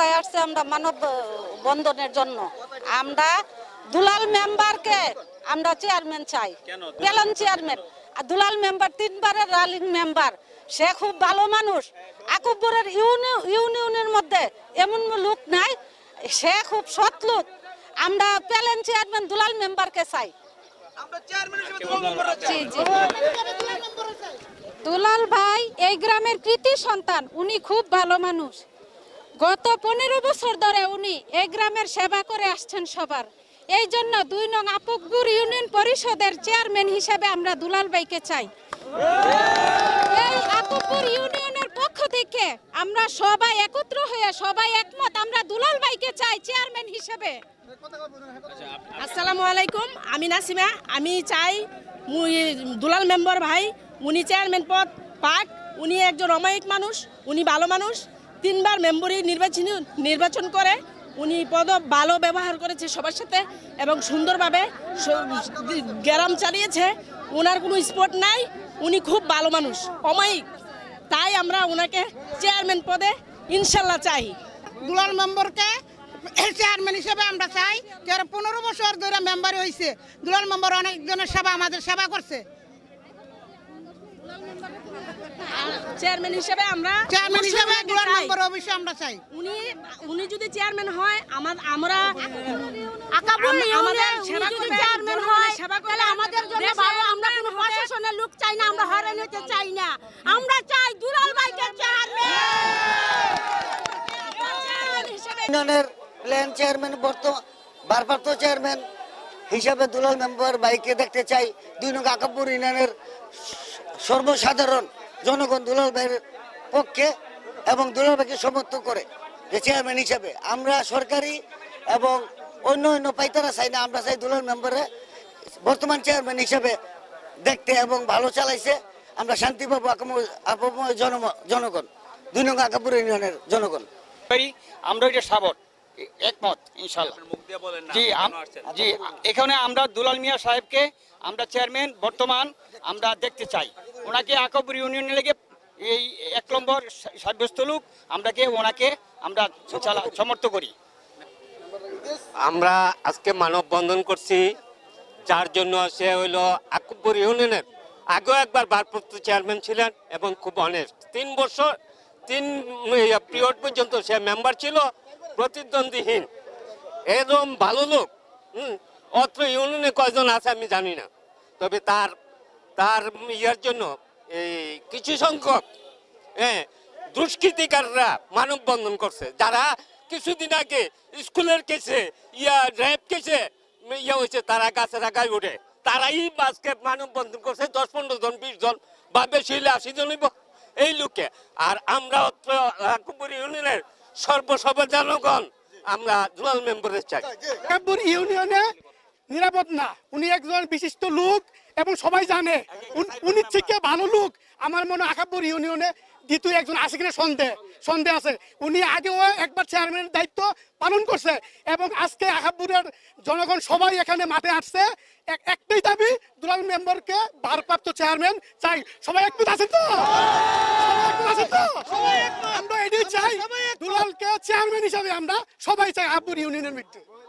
রাস্তায় আসছে আমরা মানব বন্ধনের জন্য। আমরা দুলাল মেম্বারকে আমরা চেয়ারম্যান চাই। পেলন চেয়ারম্যান। আর দুলাল মেম্বার তিনবারের রালিং মেম্বার। সে খুব ভালো মানুষ। আকুবপুরের ইউনি- ইউনিয়নের মধ্যে এমন লোক নাই। সে খুব সৎ লোক। আমরা পেলেন চেয়ারম্যান দুলাল মেম্বারকে চাই। দুলাল ভাই এই গ্রামের কৃতি সন্তান। উনি খুব ভালো মানুষ। গত পনেরো বছর ধরে উনি এই গ্রামের সেবা করে আসছেন সবার। এই জন্য দুই নং আপকপুর ইউনিয়ন পরিষদের চেয়ারম্যান হিসেবে আমরা দুলাল ভাইকে চাই। এই আপকপুর ইউনিয়নের পক্ষ থেকে আমরা সবাই একত্র হয়ে সবাই একমত আমরা দুলাল ভাইকে চাই চেয়ারম্যান হিসেবে। আসসালামু আলাইকুম, আমি নাসিমা। আমি চাই দুলাল মেম্বার ভাই, উনি চেয়ারম্যান পদ, পাক, উনি একজন অমায়িক মানুষ, উনি ভালো মানুষ। তিনবার মেম্বরি নির্বাচন নির্বাচন করে উনি পদ ভালো ব্যবহার করেছে সবার সাথে এবং সুন্দরভাবে গ্রাম চালিয়েছে। ওনার কোনো স্পট নাই, উনি খুব ভালো মানুষ, অমায়িক। তাই আমরা ওনাকে চেয়ারম্যান পদে ইনশাল্লাহ চাই। দুলাল মেম্বরকে চেয়ারম্যান হিসেবে আমরা চাই যারা পনেরো বছর ধরে মেম্বার হয়েছে দুলাল মেম্বর অনেকজনের সেবা, আমাদের সেবা করছে। চেয়ারম্যান হিসেবে আমরা চেয়ারম্যান হিসেবে অবশ্যই দুলাল মেম্বার অবশ্যই আমরা চাই। উনি উনি যদি চেয়ারম্যান হয় আমার আমরা আমাদের সেবা করবে, চেয়ারম্যান হয় সেবা করবে, আমাদের জন্য ভালো আমরা কোনো প্রশাসনের লোক চাই না আমরা হয়রান হতে চাই না। আমরা চাই দুলাল ভাইকে চেয়ারম্যান। প্ল্যান চেয়ারম্যান বর্তমান ভারপ্রাপ্ত চেয়ারম্যান হিসাবে দুলাল মেম্বার বাইকে দেখতে চাই। দুই নং আকাপুর ইউনিয়নের সর্বসাধারণ জনগণ দুলাল ভাইয়ের পক্ষে এবং দুলাল ভাইকে সমর্থন করে যে চেয়ারম্যান হিসাবে। আমরা সরকারি এবং অন্য অন্য পাইতারা চাই না আমরা চাই দুলাল মেম্বারে বর্তমান চেয়ারম্যান হিসাবে দেখতে এবং ভালো চালাইছে। আমরা শান্তি পাবো জনগণ দুই নং আকাপুর ইউনিয়নের জনগণ। আমরা এটা সাবট একমত ইনশাল্লাহ। জি জি এখানে আমরা দুলাল মিয়া সাহেবকে আমরা চেয়ারম্যান বর্তমান আমরা দেখতে চাই। ওনাকে আকবর ইউনিয়নে লেগে এই এক নম্বর সাব্যস্ত লোক আমরাকে ওনাকে আমরা সমর্থ করি। আমরা আজকে মানববন্ধন করছি যার জন্য সে হইল আকুবপুর ইউনিয়নের আগেও একবার ভারপ্রাপ্ত চেয়ারম্যান ছিলেন এবং খুব অনেস্ট তিন বছর তিন পিরিয়ড পর্যন্ত সে মেম্বার ছিল প্রতিদ্বন্দ্বীহীন। এরকম ভালো লোক হুম, অত্র ইউনিয়নে কয়জন আছে আমি জানি না। তবে তার তার ইয়ার জন্য এই কিছু সংখ্যক হ্যাঁ দুষ্কৃতিকাররা মানববন্ধন করছে। যারা কিছুদিন আগে স্কুলের কেসে, ইয়া, র্যাব কেসে ইয়া হয়েছে, তারা গাছের আগায় উঠে। তারাই আজকে মানববন্ধন করছে, দশ পনেরো জন, বিশ জন বা বেশি হইলে আশি জন হইব। এই লোকে, আর আমরা অত্র ইউনিয়নের সর্বসর্ব জনগণ আমরা দুলাল মেম্বারের চাই। ইউনিয়নে নিরাপদ না। উনি একজন বিশিষ্ট লোক এবং সবাই জানে উন- থেকে ভালো লোক। আমার মনে হয় ইউনিয়নে দ্বিতীয় একজন আছে কিনা সন্দেহ সন্দেহ আছে। উনি আগেও একবার চেয়ারম্যানের দায়িত্ব পালন করছে এবং আজকে আকাব্বুরের জনগণ সবাই এখানে মাঠে আসছে। একটাই দাবি দুলাল মেম্বারকে ভারপ্রাপ্ত চেয়ারম্যান চাই। সবাই একমত আছেন তো? আমরা এটাই চাই দুলালকে চেয়ারম্যান হিসাবে আমরা সবাই চাই আব্বুর ইউনিয়নের মধ্যে